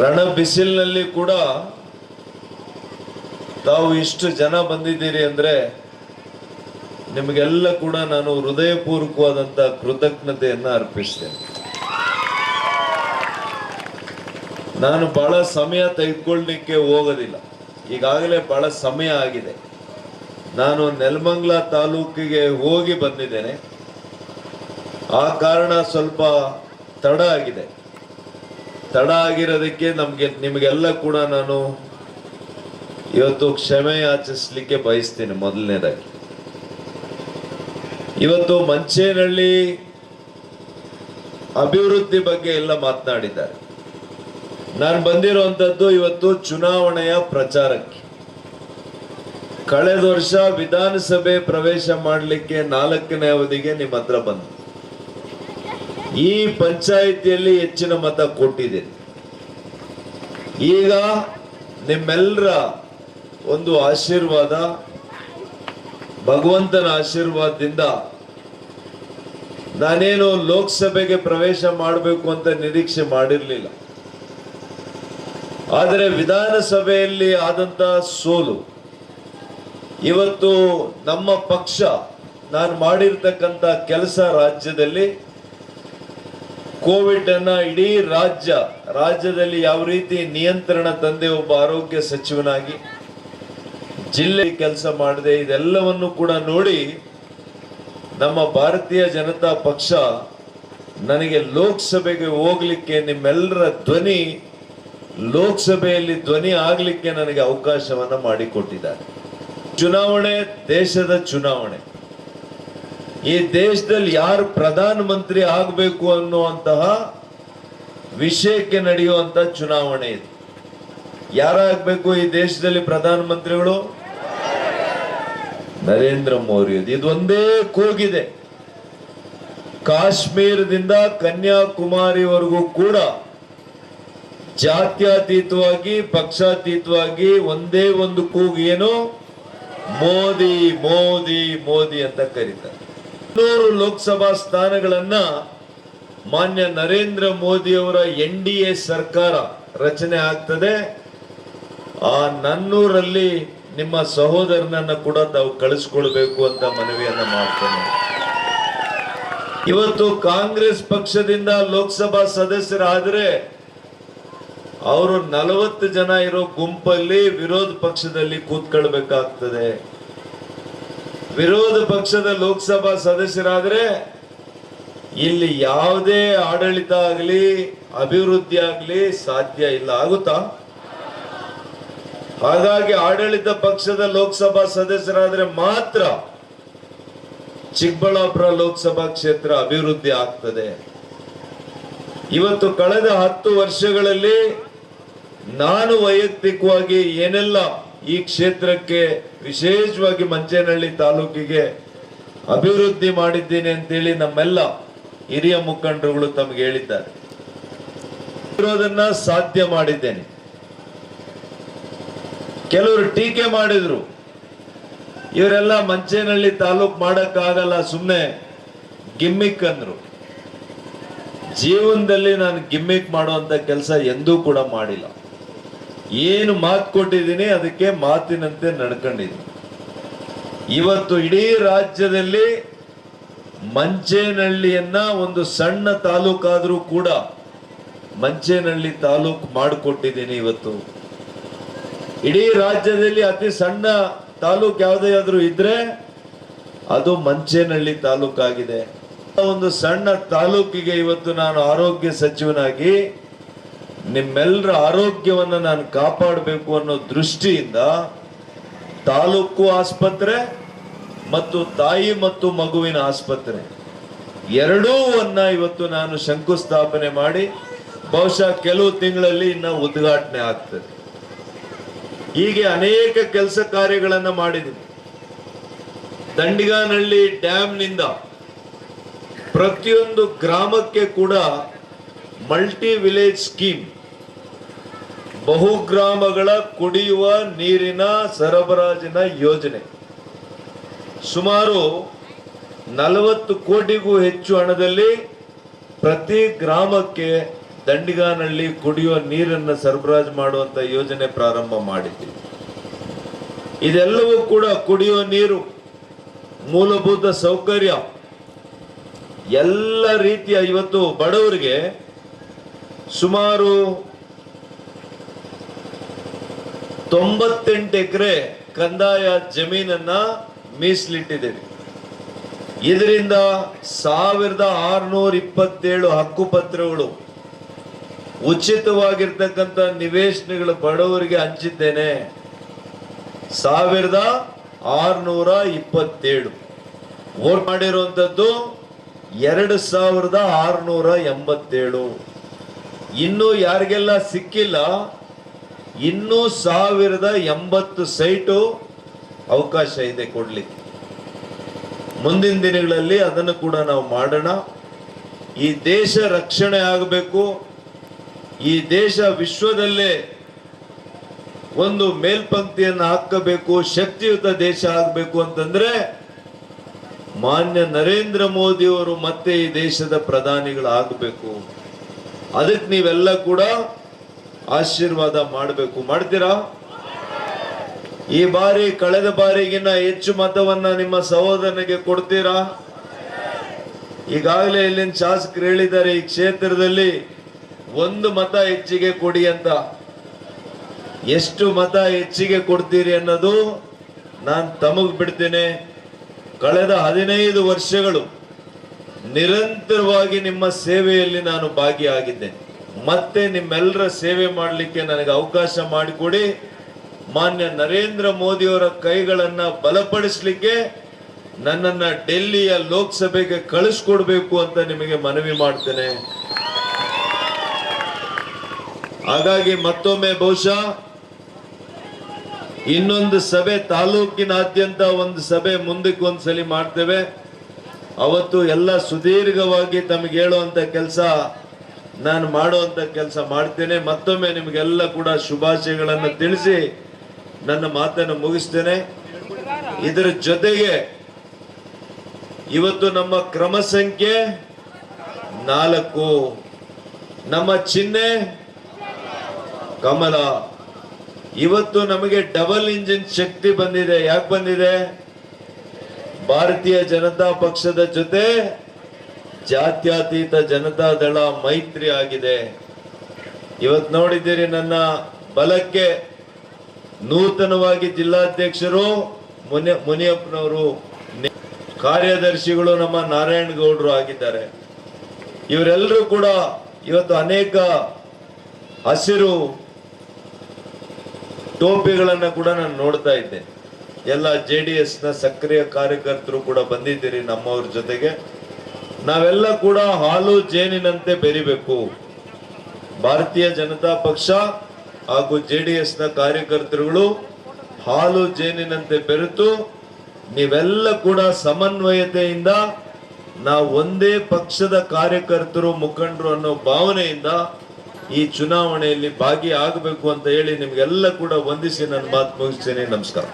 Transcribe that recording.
ರಣ ಬಿಸಿಲಿನಲ್ಲಿ ಕೂಡ ತಾವು ಇಷ್ಟು ಜನ ಬಂದಿದ್ದೀರಿ ಅಂದರೆ ನಿಮಗೆಲ್ಲ ಕೂಡ ನಾನು ಹೃದಯಪೂರ್ವಕವಾದಂಥ ಕೃತಜ್ಞತೆಯನ್ನು ಅರ್ಪಿಸ್ತೇನೆ. ನಾನು ಬಹಳ ಸಮಯ ತೆಗೆದುಕೊಳ್ಳಲಿಕ್ಕೆ ಹೋಗೋದಿಲ್ಲ. ಈಗಾಗಲೇ ಬಹಳ ಸಮಯ ಆಗಿದೆ. ನಾನು ನೆಲಮಂಗ್ಲ ತಾಲೂಕಿಗೆ ಹೋಗಿ ಬಂದಿದ್ದೇನೆ. ಆ ಕಾರಣ ಸ್ವಲ್ಪ ತಡ ಆಗಿದೆ. ತಡ ಆಗಿರೋದಕ್ಕೆ ನಮ್ಗೆ, ನಿಮಗೆಲ್ಲ ಕೂಡ ನಾನು ಇವತ್ತು ಕ್ಷಮೆ ಆಚರಿಸ್ಲಿಕ್ಕೆ ಬಯಸ್ತೀನಿ ಮೊದಲನೇದಾಗಿ. ಇವತ್ತು ಮಂಚೇನಹಳ್ಳಿ ಅಭಿವೃದ್ಧಿ ಬಗ್ಗೆ ಎಲ್ಲ ಮಾತನಾಡಿದ್ದಾರೆ. ನಾನು ಬಂದಿರುವಂತದ್ದು ಇವತ್ತು ಚುನಾವಣೆಯ ಪ್ರಚಾರಕ್ಕೆ. ಕಳೆದ ವರ್ಷ ವಿಧಾನಸಭೆ ಪ್ರವೇಶ ಮಾಡಲಿಕ್ಕೆ ನಾಲ್ಕನೇ ಅವಧಿಗೆ ನಿಮ್ಮ ಹತ್ರ ಬಂದು. ಈ ಪಂಚಾಯಿತಿಯಲ್ಲಿ ಹೆಚ್ಚಿನ ಮತ ಕೊಟ್ಟಿದೆ ಈಗ ನಿಮ್ಮೆಲ್ಲರ ಒಂದು ಆಶೀರ್ವಾದ, ಭಗವಂತನ ಆಶೀರ್ವಾದದಿಂದ ನಾನೇನು ಲೋಕಸಭೆಗೆ ಪ್ರವೇಶ ಮಾಡಬೇಕು ಅಂತ ನಿರೀಕ್ಷೆ ಮಾಡಿರಲಿಲ್ಲ. ಆದರೆ ವಿಧಾನಸಭೆಯಲ್ಲಿ ಆದಂತ ಸೋಲು, ಇವತ್ತು ನಮ್ಮ ಪಕ್ಷ, ನಾನು ಮಾಡಿರ್ತಕ್ಕಂಥ ಕೆಲಸ ರಾಜ್ಯದಲ್ಲಿ ಕೋವಿಡ್ ಅನ್ನ ಇಡೀ ರಾಜ್ಯ, ರಾಜ್ಯದಲ್ಲಿ ಯಾವ ರೀತಿ ನಿಯಂತ್ರಣ ತಂದೆ ಒಬ್ಬ ಆರೋಗ್ಯ ಸಚಿವನಾಗಿ, ಜಿಲ್ಲೆ ಕೆಲಸ ಮಾಡಿದೆ ಇದೆಲ್ಲವನ್ನು ಕೂಡ ನೋಡಿ ನಮ್ಮ ಭಾರತೀಯ ಜನತಾ ಪಕ್ಷ ನನಗೆ ಲೋಕಸಭೆಗೆ ಹೋಗ್ಲಿಕ್ಕೆ ನಿಮ್ಮೆಲ್ಲರ ಧ್ವನಿ, ಲೋಕಸಭೆಯಲ್ಲಿ ಧ್ವನಿ ಆಗ್ಲಿಕ್ಕೆ ನನಗೆ ಅವಕಾಶವನ್ನ ಮಾಡಿಕೊಟ್ಟಿದ್ದಾರೆ. ಚುನಾವಣೆ ದೇಶದ ಚುನಾವಣೆ. ಈ ದೇಶದಲ್ಲಿ ಯಾರು ಪ್ರಧಾನ ಮಂತ್ರಿ ಆಗಬೇಕು ಅನ್ನುವಂತಹ ವಿಷಯಕ್ಕೆ ನಡೆಯುವಂತ ಚುನಾವಣೆ ಇದು. ಯಾರಾಗಬೇಕು ಈ ದೇಶದಲ್ಲಿ ಪ್ರಧಾನ ಮಂತ್ರಿಗಳು ನರೇಂದ್ರ ಮೋದಿ ಇದು. ಇದೊಂದೇ ಕೂಗಿದೆ. ಕಾಶ್ಮೀರದಿಂದ ಕನ್ಯಾಕುಮಾರಿವರೆಗೂ ಕೂಡ ಜಾತ್ಯತೀತವಾಗಿ, ಪಕ್ಷಾತೀತವಾಗಿ ಒಂದೇ ಒಂದು ಕೂಗು ಏನು? ಮೋದಿ ಮೋದಿ ಮೋದಿ ಅಂತ ಕರೀತಾರೆ. ನೂರು ಲೋಕಸಭಾ ಸ್ಥಾನಗಳನ್ನ ಮಾನ್ಯ ನರೇಂದ್ರ ಮೋದಿ ಅವರ ಎನ್ ಡಿ ಎ ಸರ್ಕಾರ ರಚನೆ ಆಗ್ತದೆ. ಆ ನನ್ನೂರಲ್ಲಿ ನಿಮ್ಮ ಸಹೋದರನನ್ನ ಕೂಡ ತಾವು ಕಳಿಸ್ಕೊಳ್ಬೇಕು ಅಂತ ಮನವಿಯನ್ನ ಮಾಡ್ತೇನೆ. ಇವತ್ತು ಕಾಂಗ್ರೆಸ್ ಪಕ್ಷದಿಂದ ಲೋಕಸಭಾ ಸದಸ್ಯರಾದ್ರೆ ಅವರು ನಲವತ್ತು ಜನ ಇರೋ ಗುಂಪಲ್ಲಿ ವಿರೋಧ ಪಕ್ಷದಲ್ಲಿ ಕೂತ್ಕೊಳ್ಬೇಕಾಗ್ತದೆ. ವಿರೋಧ ಪಕ್ಷದ ಲೋಕಸಭಾ ಸದಸ್ಯರಾದ್ರೆ ಇಲ್ಲಿ ಯಾವುದೇ ಆಡಳಿತ ಆಗಲಿ, ಅಭಿವೃದ್ಧಿ ಆಗಲಿ ಸಾಧ್ಯ ಇಲ್ಲ. ಆಗುತ್ತಾ? ಹಾಗಾಗಿ ಆಡಳಿತ ಪಕ್ಷದ ಲೋಕಸಭಾ ಸದಸ್ಯರಾದ್ರೆ ಮಾತ್ರ ಚಿಕ್ಕಬಳ್ಳಾಪುರ ಲೋಕಸಭಾ ಕ್ಷೇತ್ರ ಅಭಿವೃದ್ಧಿ ಆಗ್ತದೆ. ಇವತ್ತು ಕಳೆದ ಹತ್ತು ವರ್ಷಗಳಲ್ಲಿ ನಾನು ವೈಯಕ್ತಿಕವಾಗಿ ಏನೆಲ್ಲ ಈ ಕ್ಷೇತ್ರಕ್ಕೆ ವಿಶೇಷವಾಗಿ ಮಂಚೇನಹಳ್ಳಿ ತಾಲೂಕಿಗೆ ಅಭಿವೃದ್ಧಿ ಮಾಡಿದ್ದೀನಿ ಅಂತೇಳಿ ನಮ್ಮೆಲ್ಲ ಹಿರಿಯ ಮುಖಂಡರುಗಳು ತಮಗೆ ಹೇಳಿದ್ದಾರೆ. ಇರೋದನ್ನ ಸಾಧ್ಯ ಮಾಡಿದ್ದೇನೆ. ಕೆಲವರು ಟೀಕೆ ಮಾಡಿದ್ರು. ಇವರೆಲ್ಲ ಮಂಚೇನಹಳ್ಳಿ ತಾಲೂಕ್ ಮಾಡಕ್ಕಾಗಲ್ಲ ಸುಮ್ಮನೆ ಗಿಮ್ಮಿಕ್ ಅಂದ್ರು. ಜೀವನದಲ್ಲಿ ನಾನು ಗಿಮ್ಮಿಕ್ ಮಾಡುವಂತ ಕೆಲಸ ಎಂದೂ ಕೂಡ ಮಾಡಿಲ್ಲ. ಏನು ಮಾತು ಕೊಟ್ಟಿದ್ದೀನಿ ಅದಕ್ಕೆ ಮಾತಿನಂತೆ ನಡ್ಕೊಂಡಿದ್ದೀನಿ. ಇವತ್ತು ಇಡೀ ರಾಜ್ಯದಲ್ಲಿ ಮಂಚೇನಹಳ್ಳಿಯನ್ನ ಒಂದು ಸಣ್ಣ ತಾಲೂಕಾದರೂ ಕೂಡ ಮಂಚೇನಹಳ್ಳಿ ತಾಲೂಕು ಮಾಡಿಕೊಟ್ಟಿದ್ದೀನಿ ಇವತ್ತು. ಇಡೀ ರಾಜ್ಯದಲ್ಲಿ ಅತಿ ಸಣ್ಣ ತಾಲೂಕು ಯಾವುದೇ ಆದರೂ ಇದ್ರೆ ಅದು ಮಂಚೇನಹಳ್ಳಿ ತಾಲೂಕಾಗಿದೆ. ಒಂದು ಸಣ್ಣ ತಾಲೂಕಿಗೆ ಇವತ್ತು ನಾನು ಆರೋಗ್ಯ ಸಚಿವನಾಗಿ ನಿಮ್ಮೆಲ್ಲರ ಆರೋಗ್ಯವನ್ನು ನಾನು ಕಾಪಾಡಬೇಕು ಅನ್ನೋ ದೃಷ್ಟಿಯಿಂದ ತಾಲೂಕು ಆಸ್ಪತ್ರೆ ಮತ್ತು ತಾಯಿ ಮತ್ತು ಮಗುವಿನ ಆಸ್ಪತ್ರೆ. ಎರಡೂ ಅನ್ನ ಇವತ್ತು ನಾನು ಶಂಕುಸ್ಥಾಪನೆ ಮಾಡಿ, ಬಹುಶಃ ಕೆಲವು ತಿಂಗಳಲ್ಲಿ ಇನ್ನ ಉದ್ಘಾಟನೆ ಆಗ್ತದೆ. ಹೀಗೆ ಅನೇಕ ಕೆಲಸ ಕಾರ್ಯಗಳನ್ನು ಮಾಡಿದ್ದೀನಿ. ದಂಡಿಗಾನಹಳ್ಳಿ ಡ್ಯಾಮ್ನಿಂದ ಪ್ರತಿಯೊಂದು ಗ್ರಾಮಕ್ಕೆ ಕೂಡ ಮಲ್ಟಿ ವಿಲೇಜ್ ಸ್ಕೀಮ್ ಬಹುಗ್ರಾಮಗಳ ಕುಡಿಯುವ ನೀರಿನ ಸರಬರಾಜಿನ ಯೋಜನೆ. ಸುಮಾರು ನಲವತ್ತು ಕೋಟಿಗೂ ಹೆಚ್ಚು ಹಣದಲ್ಲಿ ಪ್ರತಿ ಗ್ರಾಮಕ್ಕೆ ದಂಡಿಗಾನಹಳ್ಳಿ ಕುಡಿಯುವ ನೀರನ್ನು ಸರಬರಾಜು ಮಾಡುವಂತ ಯೋಜನೆ ಪ್ರಾರಂಭ ಮಾಡಿದ್ದೀವಿ ಇದೆಲ್ಲವೂ ಕೂಡ ಕುಡಿಯುವ ನೀರು, ಮೂಲಭೂತ ಸೌಕರ್ಯ, ಎಲ್ಲ ರೀತಿಯ ಇವತ್ತು ಬಡವರಿಗೆ ಸುಮಾರು ತೊಂಬತ್ತೆಂಟು ಎಕರೆ ಕಂದಾಯ ಜಮೀನನ್ನ ಮೀಸಲಿಟ್ಟಿದ್ದೇವೆ ಇದರಿಂದ ಸಾವಿರದ ಆರುನೂರ ಇಪ್ಪತ್ತೇಳು ಹಕ್ಕುಪತ್ರಗಳು ಉಚಿತವಾಗಿರ್ತಕ್ಕಂಥ ನಿವೇಶನಗಳು ಬಡವರಿಗೆ ಹಂಚಿದ್ದೇನೆ. ಸಾವಿರದ ಆರುನೂರ ಇಪ್ಪತ್ತೇಳು. ವೋಟ್ ಮಾಡಿರುವಂಥದ್ದು ಎರಡು ಸಾವಿರದ ಆರುನೂರ ಎಂಬತ್ತೇಳು. ಇನ್ನು ಯಾರಿಗೆಲ್ಲ ಸಿಕ್ಕಿಲ್ಲ ಇನ್ನೂ ಸಾವಿರದ ಎಂಬತ್ತು ಸೈಟು ಅವಕಾಶ ಇದೆ ಕೊಡ್ಲಿಕ್ಕೆ. ಮುಂದಿನ ದಿನಗಳಲ್ಲಿ ಅದನ್ನು ಕೂಡ ನಾವು ಮಾಡೋಣ. ಈ ದೇಶ ರಕ್ಷಣೆ ಆಗಬೇಕು. ಈ ದೇಶ ವಿಶ್ವದಲ್ಲೇ ಒಂದು ಮೇಲ್ಪಂಕ್ತಿಯನ್ನು ಹಾಕಬೇಕು, ಶಕ್ತಿಯುತ ದೇಶ ಆಗಬೇಕು ಅಂತಂದ್ರೆ ಮಾನ್ಯ ನರೇಂದ್ರ ಮೋದಿಯವರು ಮತ್ತೆ ಈ ದೇಶದ ಪ್ರಧಾನಿಗಳಾಗಬೇಕು. ಅದಕ್ಕೆ ನೀವೆಲ್ಲ ಕೂಡ ಆಶೀರ್ವಾದ ಮಾಡಬೇಕು. ಮಾಡ್ತೀರಾ? ಈ ಬಾರಿ, ಕಳೆದ ಬಾರಿಗಿನ್ನ ಹೆಚ್ಚು ಮತವನ್ನ ನಿಮ್ಮ ಸಹೋದರನಿಗೆ ಕೊಡ್ತೀರಾ? ಈಗಾಗಲೇ ಇಲ್ಲಿನ ಶಾಸಕರು ಹೇಳಿದ್ದಾರೆ, ಈ ಕ್ಷೇತ್ರದಲ್ಲಿ ಒಂದು ಮತ ಹೆಚ್ಚಿಗೆ ಕೊಡಿ ಅಂತ. ಎಷ್ಟು ಮತ ಹೆಚ್ಚಿಗೆ ಕೊಡ್ತೀರಿ ಅನ್ನೋದು ನಾನು ತಮಗ್ ಬಿಡ್ತೇನೆ. ಕಳೆದ ಹದಿನೈದು ವರ್ಷಗಳು ನಿರಂತರವಾಗಿ ನಿಮ್ಮ ಸೇವೆಯಲ್ಲಿ ನಾನು ಭಾಗಿಯಾಗಿದ್ದೇನೆ. ಮತ್ತೆ ನಿಮ್ಮೆಲ್ಲರ ಸೇವೆ ಮಾಡಲಿಕ್ಕೆ ನನಗೆ ಅವಕಾಶ ಮಾಡಿಕೊಡಿ. ಮಾನ್ಯ ನರೇಂದ್ರ ಮೋದಿಯವರ ಕೈಗಳನ್ನ ಬಲಪಡಿಸಲಿಕ್ಕೆ ನನ್ನನ್ನ ಡೆಲ್ಲಿಯ ಲೋಕಸಭೆಗೆ ಕಳಿಸ್ಕೊಡ್ಬೇಕು ಅಂತ ನಿಮಗೆ ಮನವಿ ಮಾಡ್ತೇನೆ. ಹಾಗಾಗಿ ಮತ್ತೊಮ್ಮೆ ಬಹುಶಃ ಇನ್ನೊಂದು ಸಭೆ ತಾಲೂಕಿನಾದ್ಯಂತ ಒಂದು ಸಭೆ ಮುಂದಕ್ಕೆ ಒಂದ್ಸಲಿ ಮಾಡ್ತೇವೆ. ಅವತ್ತು ಎಲ್ಲ ಸುದೀರ್ಘವಾಗಿ ತಮಗೆ ಹೇಳುವಂತ ಕೆಲಸ ನಾನು ಮಾಡುವಂತ ಕೆಲಸ ಮಾಡ್ತೇನೆ. ಮತ್ತೊಮ್ಮೆ ನಿಮಗೆಲ್ಲ ಕೂಡ ಶುಭಾಶಯಗಳನ್ನು ತಿಳಿಸಿ ನನ್ನ ಮಾತನ್ನು ಮುಗಿಸ್ತೇನೆ. ಇದರ ಜೊತೆಗೆ ಇವತ್ತು ನಮ್ಮ ಕ್ರಮ ಸಂಖ್ಯೆ ನಾಲ್ಕು. ನಮ್ಮ ಚಿಹ್ನೆ ಕಮಲ. ಇವತ್ತು ನಮಗೆ ಡಬಲ್ ಇಂಜಿನ್ ಶಕ್ತಿ ಬಂದಿದೆ. ಯಾಕೆ ಬಂದಿದೆ? ಭಾರತೀಯ ಜನತಾ ಪಕ್ಷದ ಜೊತೆ ಜಾತ್ಯತೀತ ಜನತಾ ದಳ ಮೈತ್ರಿ ಆಗಿದೆ. ಇವತ್ತು ನೋಡಿದ್ದೀರಿ ನನ್ನ ಬಲಕ್ಕೆ ನೂತನವಾಗಿ ಜಿಲ್ಲಾಧ್ಯಕ್ಷರು, ಮುನಿ, ಮುನಿಯಪ್ಪನವರು ಕಾರ್ಯದರ್ಶಿಗಳು ನಮ್ಮ ನಾರಾಯಣ ಗೌಡರು ಆಗಿದ್ದಾರೆ. ಇವರೆಲ್ಲರೂ ಕೂಡ ಇವತ್ತು ಅನೇಕ ಹಸಿರು ಟೋಪಿಗಳನ್ನು ಕೂಡ ನಾನು ನೋಡ್ತಾ ಇದ್ದೆ. ಎಲ್ಲ ಜೆ ಡಿ ಎಸ್ನ ಸಕ್ರಿಯ ಕಾರ್ಯಕರ್ತರು ಕೂಡ ಬಂದಿದ್ದೀರಿ ನಮ್ಮವ್ರ ಜೊತೆಗೆ. ನಾವೆಲ್ಲ ಕೂಡ ಹಾಲು ಜೇನಿನಂತೆ ಬೆರಿಬೇಕು. ಭಾರತೀಯ ಜನತಾ ಪಕ್ಷ ಹಾಗೂ ಜೆ ಡಿ ಎಸ್ನ ಕಾರ್ಯಕರ್ತರುಗಳು ಹಾಲು ಜೇನಿನಂತೆ ಬೆರೆತು ನೀವೆಲ್ಲ ಕೂಡ ಸಮನ್ವಯತೆಯಿಂದ ನಾವು ಒಂದೇ ಪಕ್ಷದ ಕಾರ್ಯಕರ್ತರು, ಮುಖಂಡರು ಅನ್ನೋ ಭಾವನೆಯಿಂದ ಈ ಚುನಾವಣೆಯಲ್ಲಿ ಭಾಗಿಯಾಗಬೇಕು ಅಂತ ಹೇಳಿ ನಿಮ್ಗೆಲ್ಲ ಕೂಡ ವಂದಿಸಿ ನನ್ನ ಮಾತು ಮುಗಿಸ್ತೇನೆ. ನಮಸ್ಕಾರ.